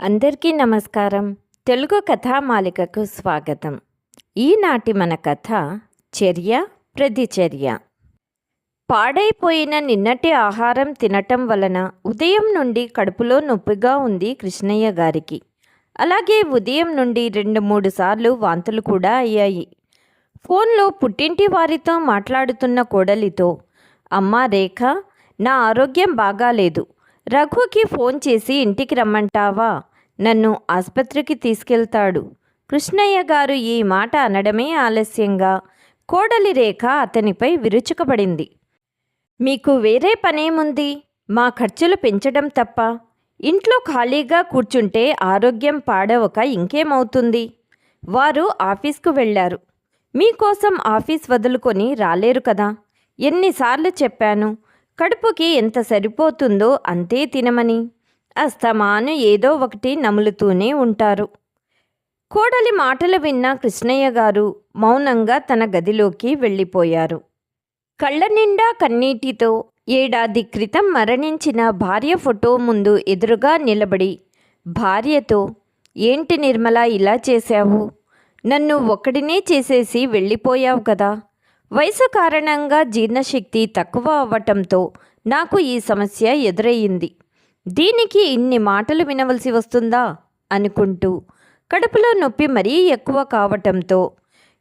అందరికీ నమస్కారం. తెలుగు కథామాలికకు స్వాగతం. ఈనాటి మన కథ చర్య ప్రతిచర్య. పాడైపోయిన నిన్నటి ఆహారం తినటం వలన ఉదయం నుండి కడుపులో నొప్పిగా ఉంది కృష్ణయ్య గారికి. అలాగే ఉదయం నుండి రెండు మూడు సార్లు వాంతులు కూడా అయ్యాయి. ఫోన్లో పుట్టింటి వారితో మాట్లాడుతున్న కోడలితో అమ్మ రేఖ నా ఆరోగ్యం బాగాలేదు. రఘుకి ఫోన్ చేసి ఇంటికి రమ్మంటావా? నన్ను ఆసుపత్రికి తీసుకెళ్తాడు. కృష్ణయ్య గారు ఈ మాట అనడమే ఆలస్యంగా కోడలి రేఖ అతనిపై విరుచుకపడింది. మీకు వేరే పనేముంది? మా ఖర్చులు పెంచడం తప్ప. ఇంట్లో ఖాళీగా కూర్చుంటే ఆరోగ్యం పాడవక ఇంకేమవుతుంది? వారు ఆఫీస్కు వెళ్ళారు. మీకోసం ఆఫీస్ వదులుకొని రాలేరు కదా? ఎన్నిసార్లు చెప్పాను కడుపుకి ఎంత సరిపోతుందో అంతే తినమని. అస్తమాను ఏదో ఒకటి నములుతూనే ఉంటారు. కోడలి మాటలు విన్న కృష్ణయ్య గారు మౌనంగా తన గదిలోకి వెళ్ళిపోయారు. కళ్ళ నిండా కన్నీటితో ఏడాది క్రితం మరణించిన భార్య ఫోటో ముందు ఎదురుగా నిలబడి భార్యతో ఏంటి నిర్మల ఇలా చేశావు? నన్ను ఒక్కడినే చేసేసి వెళ్ళిపోయావు కదా? వయసు కారణంగా జీర్ణశక్తి తక్కువ అవ్వటంతో నాకు ఈ సమస్య ఎదురయ్యింది. దీనికి ఇన్ని మాటలు వినవలసి వస్తుందా? అనుకుంటూ కడుపులో నొప్పి మరీ ఎక్కువ కావటంతో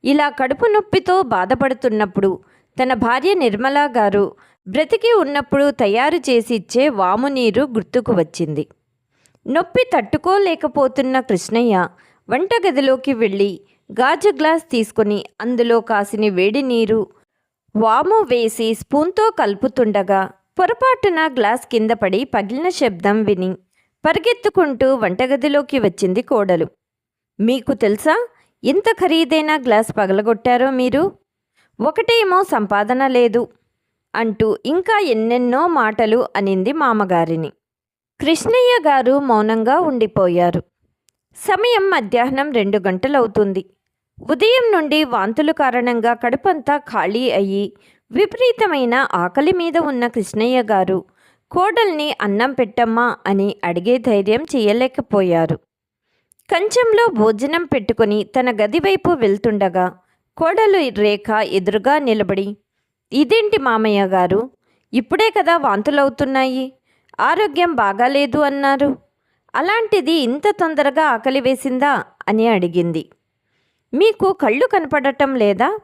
ఇలా కడుపు నొప్పితో బాధపడుతున్నప్పుడు తన భార్య నిర్మలా గారు బ్రతికి ఉన్నప్పుడు తయారు చేసి ఇచ్చే వాము నీరు గుర్తుకు వచ్చింది. నొప్పి తట్టుకోలేకపోతున్న కృష్ణయ్య వంటగదిలోకి వెళ్ళి గాజు గ్లాస్ తీసుకుని అందులో కాసిన వేడి నీరు వాము వేసి స్పూన్తో కలుపుతుండగా పొరపాటున గ్లాస్ కింద పడి పగిలిన శబ్దం విని పరిగెత్తుకుంటూ వంటగదిలోకి వచ్చింది కోడలు. మీకు తెలుసా? ఎంత ఖరీదైన గ్లాస్ పగలగొట్టారో మీరు? ఒకటేమో సంపాదన లేదు అంటూ ఇంకా ఎన్నెన్నో మాటలు అనింది మామగారిని. కృష్ణయ్య గారు మౌనంగా ఉండిపోయారు. సమయం మధ్యాహ్నం రెండు గంటలవుతుంది. ఉదయం నుండి వాంతుల కారణంగా కడుపంతా ఖాళీ అయ్యి విపరీతమైన ఆకలి మీద ఉన్న కృష్ణయ్య గారు కోడల్ని అన్నం పెట్టమ్మా అని అడిగే ధైర్యం చేయలేకపోయారు. కంచంలో భోజనం పెట్టుకుని తన గది వైపు వెళ్తుండగా కోడలు రేఖ ఎదురుగా నిలబడి ఇదేంటి మామయ్య గారు? ఇప్పుడే కదా వాంతులవుతున్నాయి. ఆరోగ్యం బాగాలేదు అన్నారు. అలాంటిది ఇంత తొందరగా ఆకలి వేసిందా? అని అడిగింది. మీకు కళ్ళు కనపడటం లేదా?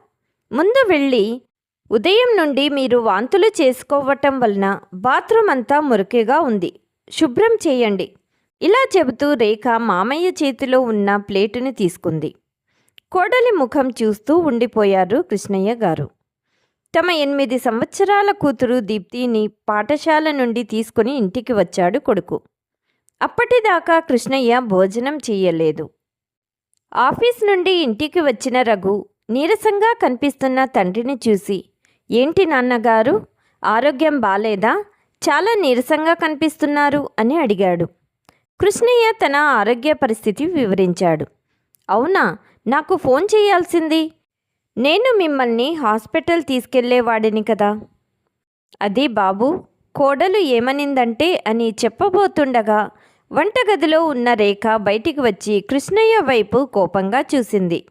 ముందు వెళ్ళి ఉదయం నుండి మీరు వాంతులు చేసుకోవటం వలన బాత్రూమ్ అంతా మురికిగా ఉంది. శుభ్రం చేయండి. ఇలా చెబుతూ రేఖ మామయ్య చేతిలో ఉన్న ప్లేటుని తీసుకుంది. కోడలి ముఖం చూస్తూ ఉండిపోయారు కృష్ణయ్య గారు. తమ ఎనిమిది సంవత్సరాల కూతురు దీప్తిని పాఠశాల నుండి తీసుకుని ఇంటికి వచ్చాడు కొడుకు. అప్పటిదాకా కృష్ణయ్య భోజనం చేయలేదు. ఆఫీస్ నుండి ఇంటికి వచ్చిన రఘు నీరసంగా కనిపిస్తున్న తండ్రిని చూసి ఏంటి నాన్నగారు? ఆరోగ్యం బాలేదా? చాలా నీరసంగా కనిపిస్తున్నారు అని అడిగాడు. కృష్ణయ్య తన ఆరోగ్య పరిస్థితి వివరించాడు. అవునా? నాకు ఫోన్ చేయాల్సింది. నేను మిమ్మల్ని హాస్పిటల్ తీసుకెళ్ళేవాడిని కదా. అది బాబు కోడలు ఏమనిందంటే అని చెప్పబోతుండగా వంటగదిలో ఉన్న రేఖ బయటికి వచ్చి కృష్ణయ్య వైపు కోపంగా చూసింది.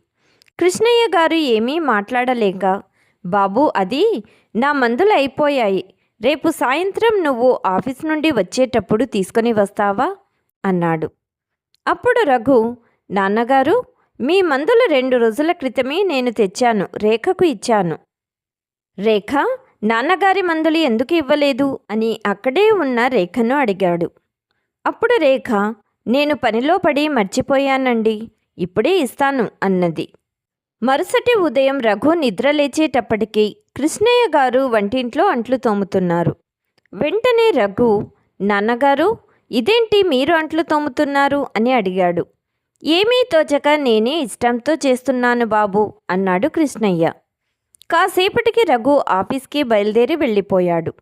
కృష్ణయ్య గారు ఏమీ మాట్లాడలేక బాబు అది నా మందులు అయిపోయాయి. రేపు సాయంత్రం నువ్వు ఆఫీస్ నుండి వచ్చేటప్పుడు తీసుకొని వస్తావా అన్నాడు. అప్పుడు రఘు నాన్నగారు మీ మందులు రెండు రోజుల క్రితమే నేను తెచ్చాను రేఖకు ఇచ్చాను. రేఖ నాన్నగారి మందులు ఎందుకు ఇవ్వలేదు అని అక్కడే ఉన్న రేఖను అడిగాడు. అప్పుడు రేఖ నేను పనిలో పడి మర్చిపోయానండి ఇప్పుడే ఇస్తాను అన్నది. మరుసటి ఉదయం రఘు నిద్రలేచేటప్పటికీ కృష్ణయ్య గారు వంటింట్లో అంట్లు తోముతున్నారు. వెంటనే రఘు నాన్నగారు ఇదేంటి మీరు అంట్లు తోముతున్నారు? అని అడిగాడు. ఏమీ తోచక నేనే ఇష్టంతో చేస్తున్నాను బాబు అన్నాడు కృష్ణయ్య. కాసేపటికి రఘు ఆఫీస్కి బయలుదేరి వెళ్ళిపోయాడు.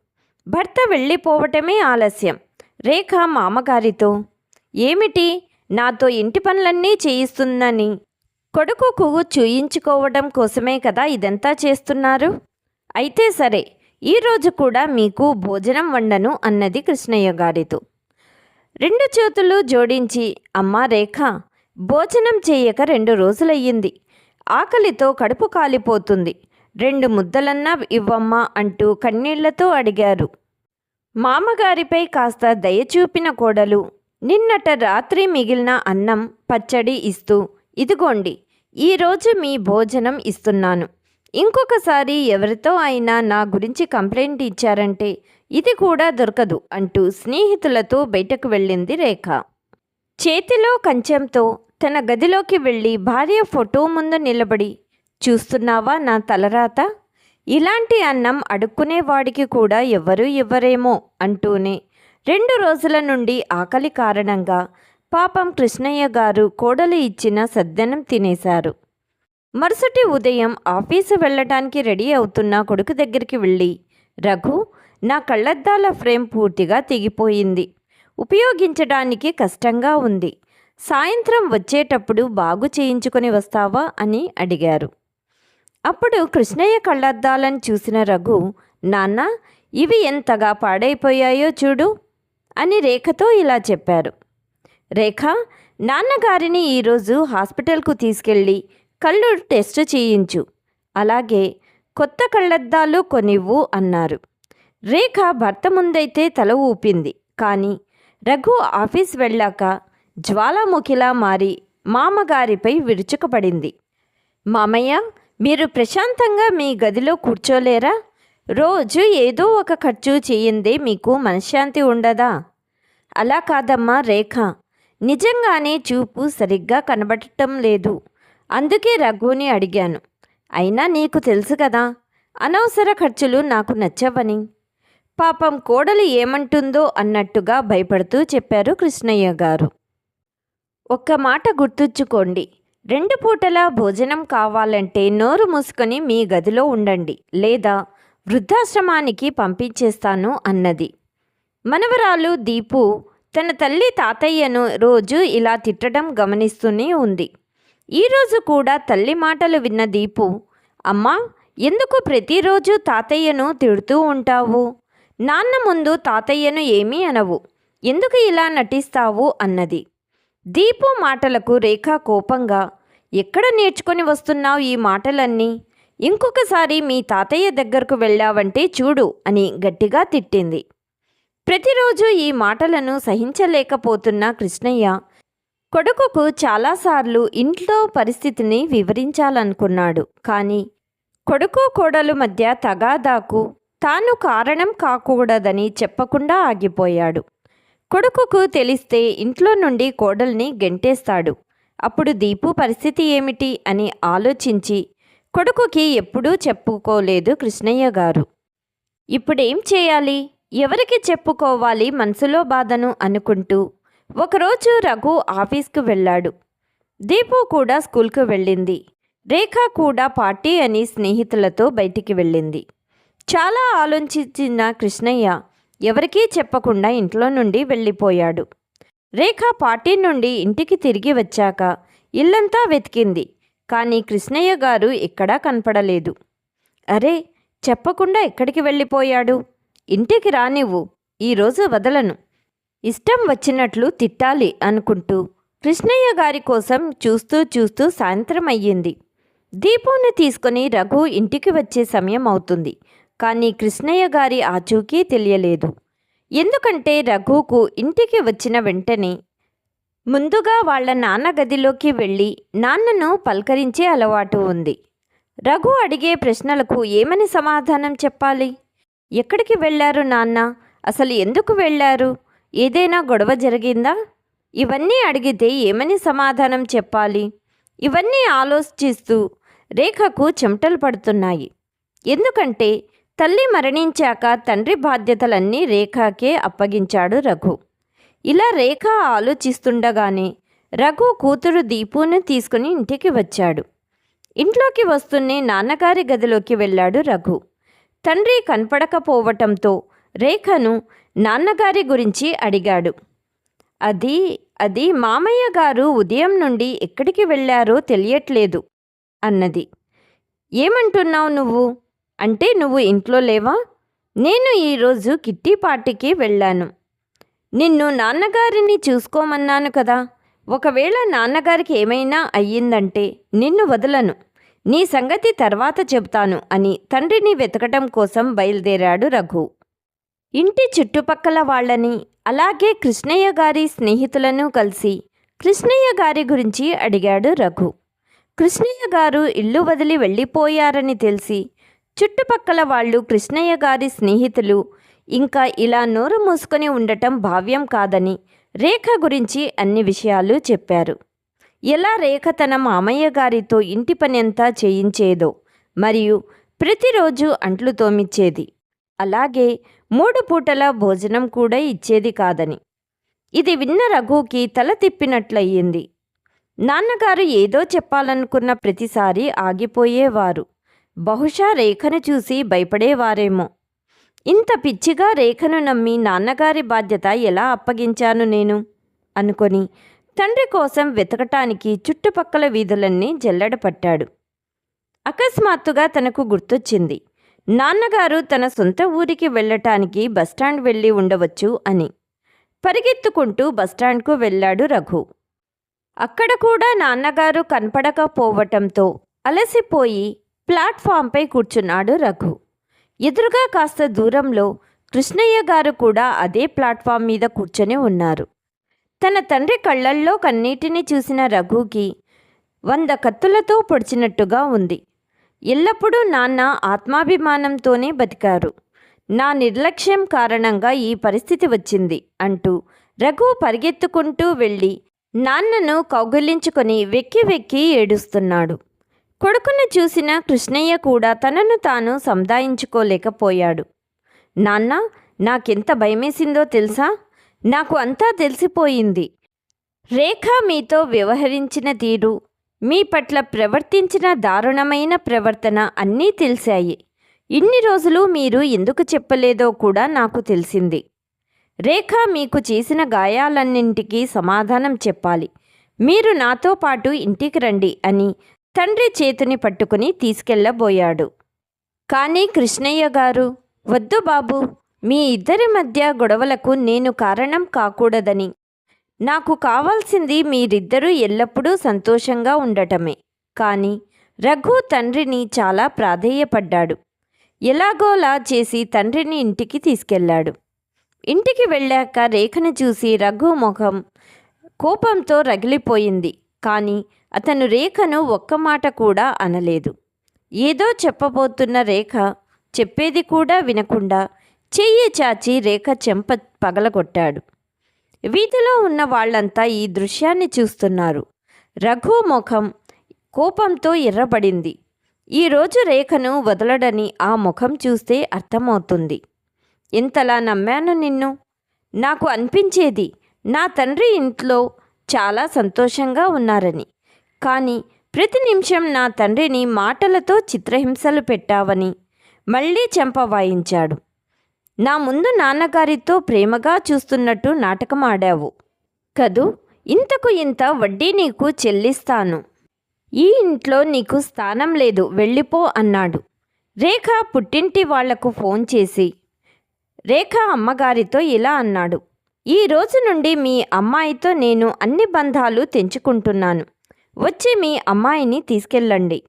భర్త వెళ్ళిపోవటమే ఆలస్యం. రేఖ మామగారితో ఏమిటి? నాతో ఇంటి పనులన్నీ చేయిస్తుందని కొడుకుకు చూయించుకోవడం కోసమే కదా ఇదంతా చేస్తున్నారు? అయితే సరే ఈరోజు కూడా మీకు భోజనం వండను అన్నది కృష్ణయ్య గారితో. రెండు చేతులు జోడించి అమ్మా రేఖ భోజనం చేయక రెండు రోజులయ్యింది. ఆకలితో కడుపు కాలిపోతుంది. రెండు ముద్దలన్నా ఇవ్వమ్మా అంటూ కన్నీళ్ళతో అడిగారు. మామగారిపై కాస్త దయ చూపిన కోడలు. నిన్నట రాత్రి మిగిలిన అన్నం పచ్చడి ఇస్తూ ఇదిగోండి ఈరోజు మీ భోజనం ఇస్తున్నాను. ఇంకొకసారి ఎవరితో అయినా నా గురించి కంప్లైంట్ ఇచ్చారంటే ఇది కూడా దొరకదు అంటూ స్నేహితులతో బయటకు వెళ్ళింది రేఖ. చేతిలో కంచెంతో తన గదిలోకి వెళ్ళి భార్య ఫోటో ముందు నిలబడి చూస్తున్నావా నా తలరాత? ఇలాంటి అన్నం అడుక్కునేవాడికి కూడా ఎవ్వరూ ఇవ్వరేమో అంటూనే రెండు రోజుల నుండి ఆకలి కారణంగా పాపం కృష్ణయ్య గారు కోడలు ఇచ్చిన సద్దనం తినేశారు. మరుసటి ఉదయం ఆఫీసు వెళ్ళటానికి రెడీ అవుతున్న కొడుకు దగ్గరికి వెళ్ళి రఘు నా కళ్ళద్దాల ఫ్రేమ్ పూర్తిగా తెగిపోయింది. ఉపయోగించడానికి కష్టంగా ఉంది. సాయంత్రం వచ్చేటప్పుడు బాగు చేయించుకొని వస్తావా? అని అడిగారు. అప్పుడు కృష్ణయ్య కళ్ళద్దాలను చూసిన రఘు నాన్న ఇవి ఎంతగా పాడైపోయాయో చూడు అని రేఖతో ఇలా చెప్పారు. రేఖ నాన్నగారిని ఈరోజు హాస్పిటల్కు తీసుకెళ్ళి కళ్ళు టెస్ట్ చేయించు అలాగే కొత్త కళ్ళద్దాలు కొనివ్వు అన్నారు. రేఖ భర్త ముందైతే తల ఊపింది కానీ రఘు ఆఫీస్ వెళ్ళాక జ్వాలాముఖిలా మారి మామగారిపై విరుచుకపడింది. మామయ్య మీరు ప్రశాంతంగా మీ గదిలో కూర్చోలేరా? రోజు ఏదో ఒక ఖర్చు చేయిందే మీకు మనశ్శాంతి ఉండదా? అలా కాదమ్మా రేఖ. నిజంగానే చూపు సరిగ్గా కనబడటం లేదు. అందుకే రఘుని అడిగాను. అయినా నీకు తెలుసు కదా అనవసర ఖర్చులు నాకు నచ్చవని. పాపం కోడలు ఏమంటుందో అన్నట్టుగా భయపడుతూ చెప్పారు కృష్ణయ్య గారు. ఒక్క మాట గుర్తుంచుకోండి. రెండు పూటలా భోజనం కావాలంటే నోరు మూసుకొని మీ గదిలో ఉండండి లేదా వృద్ధాశ్రమానికి పంపించేస్తాను అన్నది. మనవరాలు దీపు తన తల్లి తాతయ్యను రోజు ఇలా తిట్టడం గమనిస్తూనే ఉంది. ఈరోజు కూడా తల్లి మాటలు విన్న దీపు అమ్మా ఎందుకు ప్రతిరోజు తాతయ్యను తిడుతూ ఉంటావు? నాన్న ముందు తాతయ్యను ఏమీ అనవు. ఎందుకు ఇలా నటిస్తావు? అన్నది. దీపు మాటలకు రేఖ కోపంగా ఎక్కడ నేర్చుకొని వస్తున్నావు ఈ మాటలన్నీ? ఇంకొకసారి మీ తాతయ్య దగ్గరకు వెళ్ళావంటే చూడు అని గట్టిగా తిట్టింది. ప్రతిరోజు ఈ మాటలను సహించలేకపోతున్న కృష్ణయ్య కొడుకుకు చాలాసార్లు ఇంట్లో పరిస్థితిని వివరించాలనుకున్నాడు. కానీ కొడుకు కోడలు మధ్య తగాదాకు తాను కారణం కాకూడదని చెప్పకుండా ఆగిపోయాడు. కొడుకుకు తెలిస్తే ఇంట్లో నుండి కోడల్ని గెంటేస్తాడు. అప్పుడు దీపు పరిస్థితి ఏమిటి అని ఆలోచించి కొడుకుకి ఎప్పుడూ చెప్పుకోలేదు కృష్ణయ్య గారు. ఇప్పుడేం చేయాలి? ఎవరికి చెప్పుకోవాలి మనసులో బాధను అనుకుంటూ ఒకరోజు రఘు ఆఫీస్కు వెళ్ళాడు. దీపు కూడా స్కూల్కు వెళ్ళింది. రేఖ కూడా పార్టీ అని స్నేహితులతో బయటికి వెళ్ళింది. చాలా ఆలోచించిన కృష్ణయ్య ఎవరికీ చెప్పకుండా ఇంట్లో నుండి వెళ్ళిపోయాడు. రేఖ పార్టీ నుండి ఇంటికి తిరిగి వచ్చాక ఇల్లంతా వెతికింది కానీ కృష్ణయ్య గారు ఎక్కడా కనపడలేదు. అరే చెప్పకుండా ఎక్కడికి వెళ్ళిపోయాడు? ఇంటికి రానివ్వు ఈరోజు వదలను. ఇష్టం వచ్చినట్లు తిట్టాలి అనుకుంటూ కృష్ణయ్య గారి కోసం చూస్తూ చూస్తూ సాయంత్రం అయ్యింది. దీపుని తీసుకొని రఘు ఇంటికి వచ్చే సమయం అవుతుంది. కానీ కృష్ణయ్య గారి ఆచూకీ తెలియలేదు. ఎందుకంటే రఘుకు ఇంటికి వచ్చిన వెంటనే ముందుగా వాళ్ళ నాన్న గదిలోకి వెళ్ళి నాన్నను పలకరించే అలవాటు ఉంది. రఘు అడిగే ప్రశ్నలకు ఏమని సమాధానం చెప్పాలి? ఎక్కడికి వెళ్ళారు నాన్న? అసలు ఎందుకు వెళ్ళారు? ఏదైనా గొడవ జరిగిందా? ఇవన్నీ అడిగితే ఏమని సమాధానం చెప్పాలి? ఇవన్నీ ఆలోచిస్తూ రేఖకు చెమటలు పడుతున్నాయి. ఎందుకంటే తల్లి మరణించాక తండ్రి బాధ్యతలన్నీ రేఖాకే అప్పగించాడు రఘు. ఇలా రేఖ ఆలోచిస్తుండగానే రఘు కూతురు దీపుని తీసుకుని ఇంటికి వచ్చాడు. ఇంట్లోకి వస్తూనే నాన్నగారి గదిలోకి వెళ్ళాడు రఘు. తండ్రి కనపడకపోవటంతో రేఖను నాన్నగారి గురించి అడిగాడు. అది అది మామయ్య గారు ఉదయం నుండి ఎక్కడికి వెళ్ళారో తెలియట్లేదు అన్నది. ఏమంటున్నావు నువ్వు? అంటే నువ్వు ఇంట్లో లేవా? నేను ఈరోజు కిట్టి పార్టీకి వెళ్ళాను. నిన్ను నాన్నగారిని చూసుకోమన్నాను కదా. ఒకవేళ నాన్నగారికి ఏమైనా అయ్యిందంటే నిన్ను వదలను. నీ సంగతి తర్వాత చెబుతాను అని తండ్రిని వెతకటం కోసం బయలుదేరాడు రఘు. ఇంటి చుట్టుపక్కల వాళ్ళని అలాగే కృష్ణయ్య గారి స్నేహితులను కలిసి కృష్ణయ్య గారి గురించి అడిగాడు రఘు. కృష్ణయ్య గారు ఇల్లు వదిలి వెళ్ళిపోయారని తెలిసి చుట్టుపక్కల వాళ్ళు కృష్ణయ్య గారి స్నేహితులు. ఇంకా ఇలా నోరు మూసుకొని ఉండటం భావ్యం కాదని రేఖ గురించి అన్ని విషయాలు చెప్పారు. ఎలా రేఖ తన మామయ్య గారితో ఇంటి పని అంతా చేయించేదో మరియు ప్రతిరోజు అంట్లు తోమిచ్చేది. అలాగే మూడు పూటల భోజనం కూడా ఇచ్చేది కాదని. ఇది విన్న రఘుకి తల తిప్పినట్లయింది. నాన్నగారు ఏదో చెప్పాలనుకున్న ప్రతిసారి ఆగిపోయేవారు. బహుశా రేఖను చూసి భయపడేవారేమో. ఇంత పిచ్చిగా రేఖను నమ్మి నాన్నగారి బాధ్యత ఎలా అప్పగించాను నేను? అనుకొని తండ్రి కోసం వెతకటానికి చుట్టుపక్కల వీధులన్నీ జల్లడపట్టాడు అకస్మాత్తుగా తనకు గుర్తొచ్చింది నాన్నగారు తన సొంత ఊరికి వెళ్ళటానికి బస్టాండ్ వెళ్ళి ఉండవచ్చు అని. పరిగెత్తుకుంటూ బస్టాండ్కు వెళ్ళాడు రఘు. అక్కడ కూడా నాన్నగారు కనపడకపోవటంతో అలసిపోయి ప్లాట్ఫామ్పై కూర్చున్నాడు రఘు. ఎదురుగా కాస్త దూరంలో కృష్ణయ్య గారు కూడా అదే ప్లాట్ఫామ్ మీద కూర్చొని ఉన్నారు. తన తండ్రి కళ్ళల్లో కన్నీటిని చూసిన రఘుకి వంద కత్తులతో పొడిచినట్టుగా ఉంది. ఎల్లప్పుడూ నాన్న ఆత్మాభిమానంతోనే బతికారు. నా నిర్లక్ష్యం కారణంగా ఈ పరిస్థితి వచ్చింది అంటూ రఘు పరిగెత్తుకుంటూ వెళ్ళి నాన్నను కౌగిలించుకొని వెక్కి వెక్కి ఏడుస్తున్నాడు. కొడుకును చూసిన కృష్ణయ్య కూడా తనను తాను సందాయించుకోలేకపోయాడు. నాన్న నాకెంత భయమేసిందో తెలుసా? నాకు అంతా తెలిసిపోయింది. రేఖ మీతో వ్యవహరించిన తీరు మీ పట్ల ప్రవర్తించిన దారుణమైన ప్రవర్తన అన్నీ తెలిసాయి ఇన్ని రోజులు మీరు ఎందుకు చెప్పలేదో కూడా నాకు తెలిసింది. రేఖ మీకు చేసిన గాయాలన్నింటికీ సమాధానం చెప్పాలి. మీరు నాతో పాటు ఇంటికి రండి అని తండ్రి చేతిని పట్టుకుని తీసుకెళ్ళబోయాడు. కానీ కృష్ణయ్య గారు వద్దు బాబు మీ ఇద్దరి మధ్య గొడవలకు నేను కారణం కాకూడదని. నాకు కావాల్సింది మీరిద్దరూ ఎల్లప్పుడూ సంతోషంగా ఉండటమే. కానీ రఘు తండ్రిని చాలా ప్రాధేయపడ్డాడు. ఎలాగోలా చేసి తండ్రిని ఇంటికి తీసుకెళ్ళాడు. ఇంటికి వెళ్ళాక రేఖను చూసి రఘు ముఖం కోపంతో రగిలిపోయింది. కానీ అతను రేఖను ఒక్క మాట కూడా అనలేదు. ఏదో చెప్పబోతున్న రేఖ చెప్పేది కూడా వినకుండా చెయ్యి చాచి రేఖ చెంప పగలగొట్టాడు. వీధిలో ఉన్న వాళ్ళంతా ఈ దృశ్యాన్ని చూస్తున్నారు. రఘు ముఖం కోపంతో ఎర్రబడింది. ఈరోజు రేఖను వదలడని ఆ ముఖం చూస్తే అర్థమవుతుంది. ఇంతలా నమ్మాను నిన్ను? నాకు అనిపించేది నా తండ్రి ఇంట్లో చాలా సంతోషంగా ఉన్నారని. కానీ ప్రతి నిమిషం నా తండ్రిని మాటలతో చిత్రహింసలు పెట్టావని మళ్ళీ చెంప వాయించాడు. నా ముందు నాన్నగారితో ప్రేమగా చూస్తున్నట్టు నాటకం ఆడావు కదూ ఇంతకు ఇంత వడ్డీ నీకు చెల్లిస్తాను. ఈ ఇంట్లో నీకు స్థానం లేదు వెళ్ళిపో అన్నాడు. రేఖ పుట్టింటి వాళ్ళకు ఫోన్ చేసి రేఖ అమ్మగారితో ఇలా అన్నాడు. ఈ రోజు నుండి మీ అమ్మాయితో నేను అన్ని బంధాలు తెంచుకుంటున్నాను. వచ్చి మీ అమ్మాయిని తీసుకెళ్ళండి.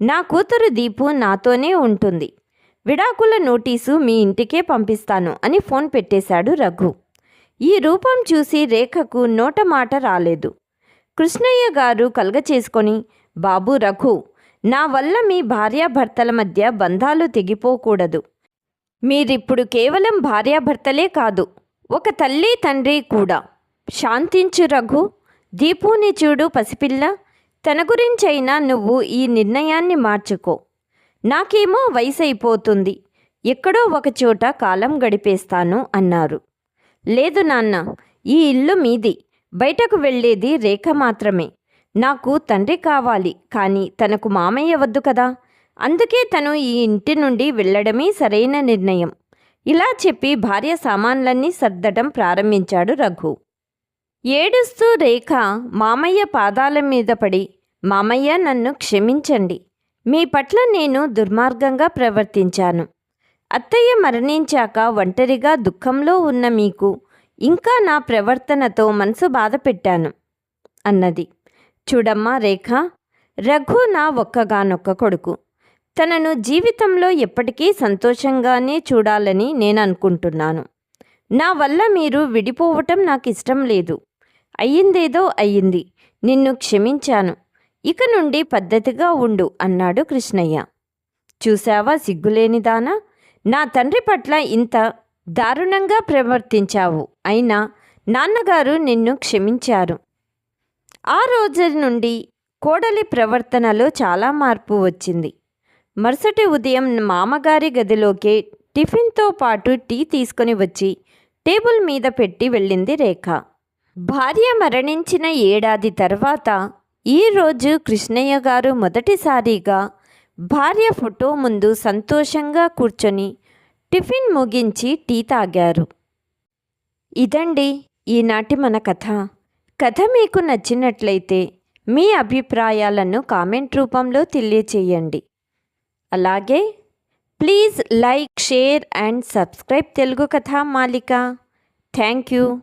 నా కూతురు దీపు నాతోనే ఉంటుంది. విడాకుల నోటీసు మీ ఇంటికే పంపిస్తాను అని ఫోన్ పెట్టేశాడు రఘు. ఈ రూపం చూసి రేఖకు నోట మాట రాలేదు. కృష్ణయ్య గారు కలగచేసుకొని బాబు రఘు నా వల్ల మీ భార్యాభర్తల మధ్య బంధాలు తెగిపోకూడదు. మీరిప్పుడు కేవలం భార్యాభర్తలే కాదు ఒక తల్లి తండ్రి కూడా. శాంతించు రఘు దీపుని చూడు పసిపిల్ల తన గురించైనా నువ్వు ఈ నిర్ణయాన్ని మార్చుకో. నాకేమో వయసు అయిపోతుంది ఎక్కడో ఒకచోట కాలం గడిపేస్తాను అన్నారు. లేదు నాన్న ఈ ఇల్లు మీది. బయటకు వెళ్ళేది రేఖ మాత్రమే. నాకు తండ్రి కావాలి కానీ తనకు మామయ్య వద్దు కదా. అందుకే తను ఈ ఇంటి నుండి వెళ్ళడమే సరైన నిర్ణయం. ఇలా చెప్పి భార్య సామాన్లన్నీ సర్దడం ప్రారంభించాడు రఘు. ఏడుస్తూ రేఖ మామయ్య పాదాల మీద పడి మామయ్య నన్ను క్షమించండి. మీ పట్ల నేను దుర్మార్గంగా ప్రవర్తించాను. అత్తయ్య మరణించాక ఒంటరిగా దుఃఖంలో ఉన్న మీకు ఇంకా నా ప్రవర్తనతో మనసు బాధ పెట్టాను అన్నది. చూడమ్మా రేఖ రఘు నా ఒక్కగానొక్క కొడుకు. తనను జీవితంలో ఎప్పటికీ సంతోషంగానే చూడాలని నేను అనుకుంటున్నాను. నా వల్ల మీరు విడిపోవటం నాకు ఇష్టం లేదు. అయ్యిందేదో అయ్యింది. నిన్ను క్షమించాను. ఇక నుండి పద్ధతిగా ఉండు అన్నాడు కృష్ణయ్య. చూశావా సిగ్గులేనిదానా నా తండ్రి పట్ల ఇంత దారుణంగా ప్రవర్తించావు. అయినా నాన్నగారు నిన్ను క్షమించారు. ఆ రోజు నుండి కోడలి ప్రవర్తనలో చాలా మార్పు వచ్చింది. మరుసటి ఉదయం మామగారి గదిలోకే టిఫిన్తో పాటు టీ తీసుకొని వచ్చి టేబుల్ మీద పెట్టి వెళ్ళింది రేఖ. భార్య మరణించిన ఏడాది తర్వాత ఈరోజు కృష్ణయ్య గారు మొదటిసారిగా భార్య ఫోటో ముందు సంతోషంగా కూర్చొని టిఫిన్ ముగించి టీ తాగారు. ఇదండి ఈనాటి మన కథ. కథ మీకు నచ్చినట్లయితే మీ అభిప్రాయాలను కామెంట్ రూపంలో తెలియచేయండి. అలాగే please like share and subscribe Telugu Katha Malika. Thank you.